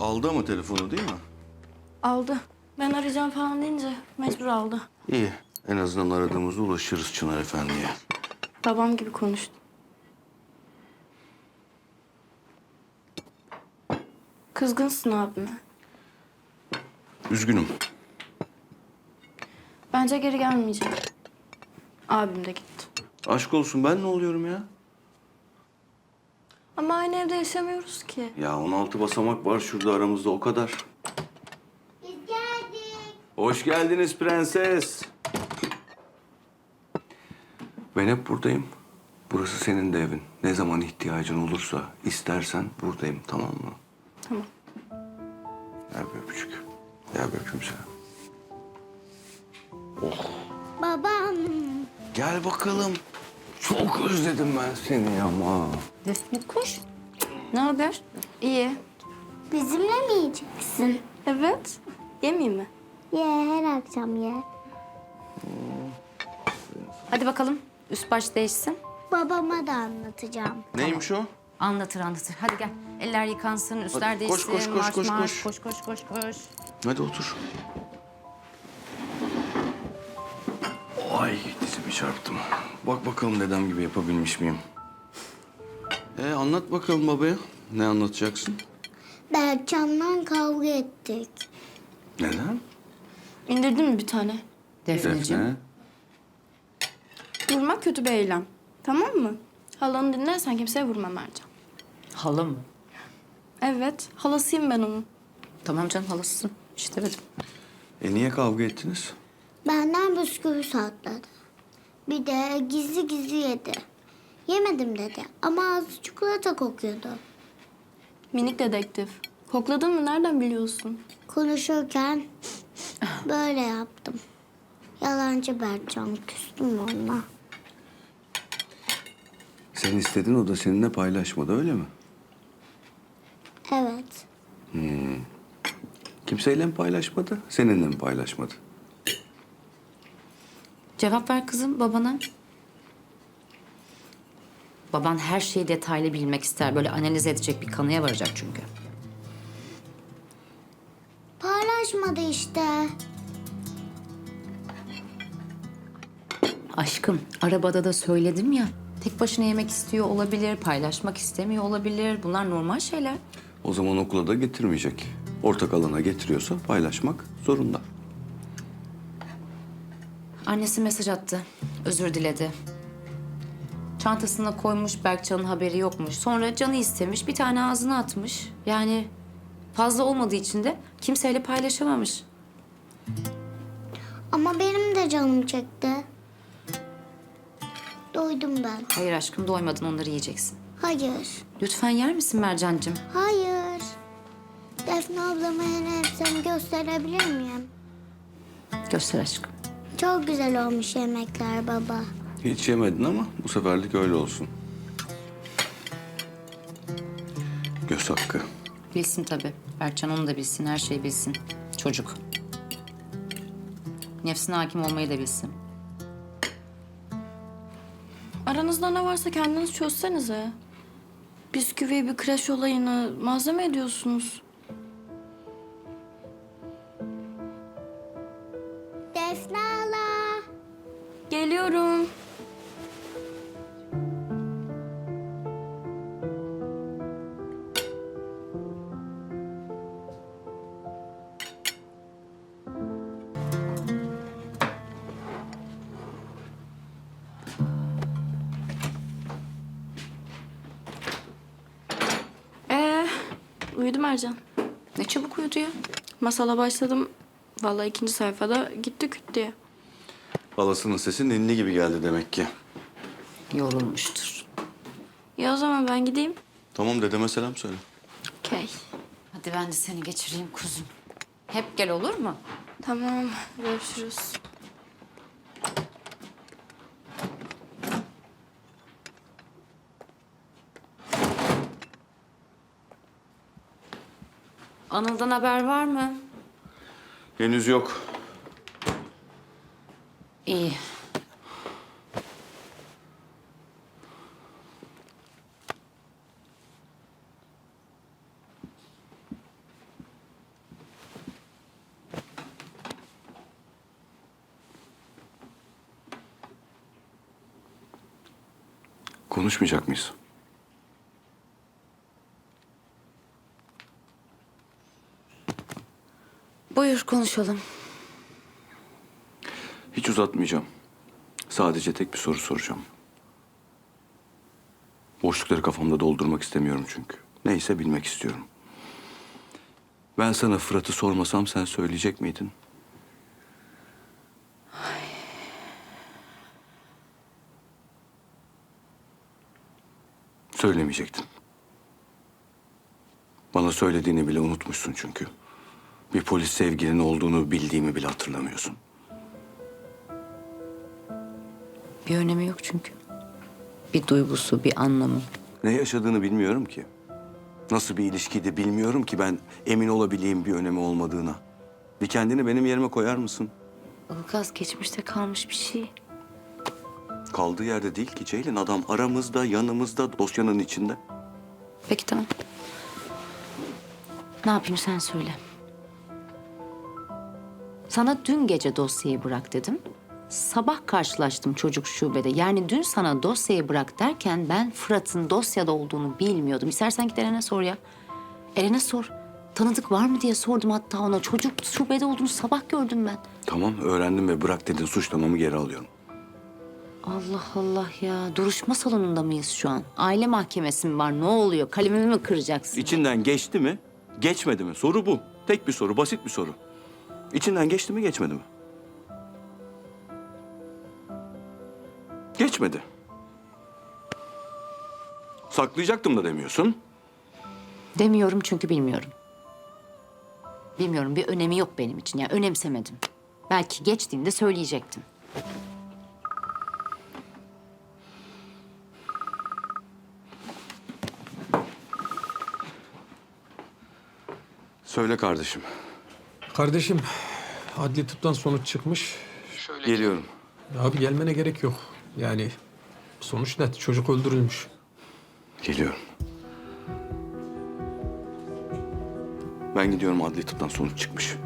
Aldı ama telefonu değil mi? Aldı. Ben arayacağım falan deyince mecbur aldı. İyi. En azından aradığımızda ulaşırız Çınar Efendi'ye. Babam gibi konuştu. Kızgınsın abime. Üzgünüm. Bence geri gelmeyecek. Abim de gitti. Aşk olsun ben ne oluyorum ya? Ama aynı evde yaşamıyoruz ki. Ya 16 basamak var şurada aramızda o kadar. Biz geldik. Hoş geldiniz prenses. Ben hep buradayım. Burası senin de evin. Ne zaman ihtiyacın olursa istersen buradayım tamam mı? Tamam. Gel bir öpücük. Gel bir öpeyim seni. Babam. Gel bakalım. Çok özledim ben seni ama. Defne kuş. Ne haber? İyi. Bizimle mi yiyeceksin? Evet. Yemeyeyim mi? Ye her akşam ye. Hadi bakalım üst baş değişsin. Babama da anlatacağım. Neymiş o? Anlatır anlatır. Hadi gel. Eller yıkansın, üstler Hadi koş, değişsin. koş, koş, marş, koş, marş. koş. koş, koş, koş, koş. Hadi otur. Ay dizimi çarptım. Bak bakalım dedem gibi yapabilmiş miyim? E anlat bakalım babaya. Ne anlatacaksın? Berkcan'la kavga ettik. Neden? İndirdin mi bir tane? Defneciğim. Defne. Vurmak kötü bir eylem. Tamam mı? Halanı dinlersen kimseye vurma Mercan. Hala mı? Evet. Halasıyım ben onun. Tamam canım halasısın. İşte demedim. E niye kavga ettiniz? Benden bisküvi sakladı. Bir de gizli gizli yedi. Yemedim dedi ama ağzı çikolata kokuyordu. Minik dedektif. Kokladın mı? Nereden biliyorsun? Konuşurken böyle yaptım. Yalancı Berkcan küstüm onunla. Sen istedin o da seninle paylaşmadı öyle mi? Evet. Kimseyle mi paylaşmadı? Seninle mi paylaşmadı? Cevap ver kızım babana. Baban her şeyi detaylı bilmek ister. Böyle analiz edecek bir kanıya varacak çünkü. Paylaşmadı işte. Aşkım arabada da söyledim ya. Tek başına yemek istiyor olabilir, paylaşmak istemiyor olabilir. Bunlar normal şeyler. O zaman okula da getirmeyecek. Ortak alana getiriyorsa paylaşmak zorunda. Annesi mesaj attı. Özür diledi. Çantasına koymuş Berkcan'ın haberi yokmuş. Sonra canı istemiş bir tane ağzına atmış. Yani fazla olmadığı için de kimseyle paylaşamamış. Ama benim de canım çekti. Doydum ben. Hayır aşkım doymadın onları yiyeceksin. Hayır. Lütfen yer misin Mercan'cığım? Hayır. Defne ablama elbisemi gösterebilir miyim? Göster aşkım. Çok güzel olmuş yemekler baba. Hiç yemedin ama bu seferlik öyle olsun. Göz hakkı. Bilsin tabii. Berkcan onu da bilsin, her şeyi bilsin. Çocuk. Nefsine hakim olmayı da bilsin. Aranızda ne varsa kendiniz çözsenize. Bisküvi bir kreş olayını malzeme ediyorsunuz. Defne. Geliyorum. Ee, uyudum Ercan. Ne çabuk uyudu ya. Masala başladım. Vallahi ikinci sayfada gitti küt diye. Halasının sesi ninni gibi geldi demek ki. Yorulmuştur. Ya o zaman ben gideyim. Tamam dedeme selam söyle. Okey. Hadi ben de seni geçireyim kuzum. Hep gel olur mu? Tamam, görüşürüz. Anıl'dan haber var mı? Henüz yok. İyi. Konuşmayacak mıyız? Buyur konuşalım. Hiç uzatmayacağım. Sadece tek bir soru soracağım. Boşlukları kafamda doldurmak istemiyorum çünkü. Neyse bilmek istiyorum. Ben sana Fırat'ı sormasam sen söyleyecek miydin? Söylemeyecektin. Bana söylediğini bile unutmuşsun çünkü. Bir polis sevgilinin olduğunu bildiğimi bile hatırlamıyorsun. Bir önemi yok çünkü. Bir duygusu, bir anlamı. Ne yaşadığını bilmiyorum ki. Nasıl bir ilişkiydi bilmiyorum ki ben emin olabileyim bir önemi olmadığına. Bir kendini benim yerime koyar mısın? Ilgaz geçmişte kalmış bir şey. Kaldığı yerde değil ki Ceylin. Adam aramızda, yanımızda, dosyanın içinde. Peki tamam. Ne yapayım sen söyle. Sana dün gece dosyayı bırak dedim. Sabah karşılaştım çocuk şubede. Yani dün sana dosyayı bırak derken ben Fırat'ın dosyada olduğunu bilmiyordum. İstersen git Eren'e sor ya. Eren'e sor. Tanıdık var mı diye sordum hatta ona. Çocuk şubede olduğunu sabah gördüm ben. Tamam öğrendim ve bırak dedin suçlamamı geri alıyorum. Allah Allah ya. Duruşma salonunda mıyız şu an? Aile mahkemesi mi var? Ne oluyor? Kalemimi mi kıracaksın? İçinden geçti mi? Geçmedi mi? Soru bu. Tek bir soru, basit bir soru. İçinden geçti mi, geçmedi mi? Geçmedi. Saklayacaktım da demiyorsun. Demiyorum çünkü bilmiyorum. Bilmiyorum bir önemi yok benim için. Yani önemsemedim. Belki geçtiğinde söyleyecektim. Söyle kardeşim. Kardeşim, adli tıptan sonuç çıkmış. Geliyorum. Abi gelmene gerek yok. Yani sonuç net. Çocuk öldürülmüş. Geliyorum. Ben gidiyorum adli tıptan sonuç çıkmış.